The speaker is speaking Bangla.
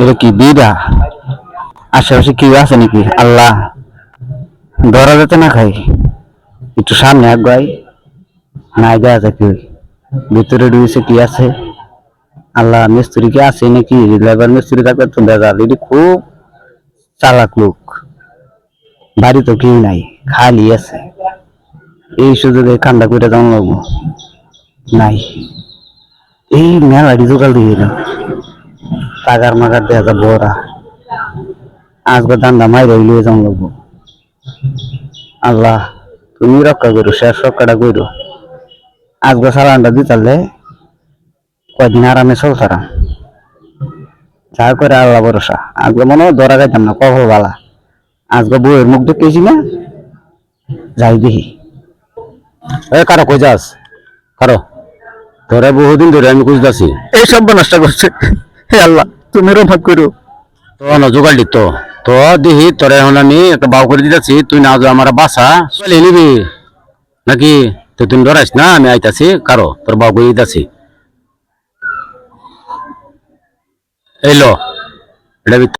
এটা কি বিড়া আশেপাশে কি আছে নাকি? আল্লাহ ধরা যেতে না খাই। একটু সামনে আগাই। নাই দেওয়া যায় কি ভিতরে ঢুকেছে কি আছে? আল্লাহ মিস্ত্রি কি আছে নাকি? লেবার মিস্ত্রি থাকবে তো দেখা এটি খুব চালাক লোক। বাড়ি তো কেউ নাই, খালি আছে। এই সুযোগে কান্দা করে লাগবো নাই। এই মেলাটি জোগাল দিয়ে টাকার মাকার দেওয়া যা বড়া আজকে দান্দা মাইরে লিয়ে যাওয়া লাগবো আল্লাহ, তুমি রক্ষা করো, শেষ রক্ষাটা করো। আজকে সালানটা দিতালে কয়দিন আরামে চলতারাম যা করে আল্লাহ ভরসা। আজকে মনে হয় ধরা যাইতাম না কখন বালা। আজকে বউয়ের মুখ দেখেছি না? যাই দেখি। এ, কারও কই যাস কারও। তোরা বহুদিন ধরে আমি খুঁজতেছি। এই সব নষ্ট করছে। হে আল্লাহ। তুমি রহমত করো তো না জোগাড় দিত তো। দিহি, তোরা এখন আমি একটা বাউ করে দিতেছি, তুই না আমার বাসা, চলে নিবি নাকি? তো তুমি ডরাইস না, আমি আইতাছি, কারও, তোর বাউ করে দিতেছি। এলো এটা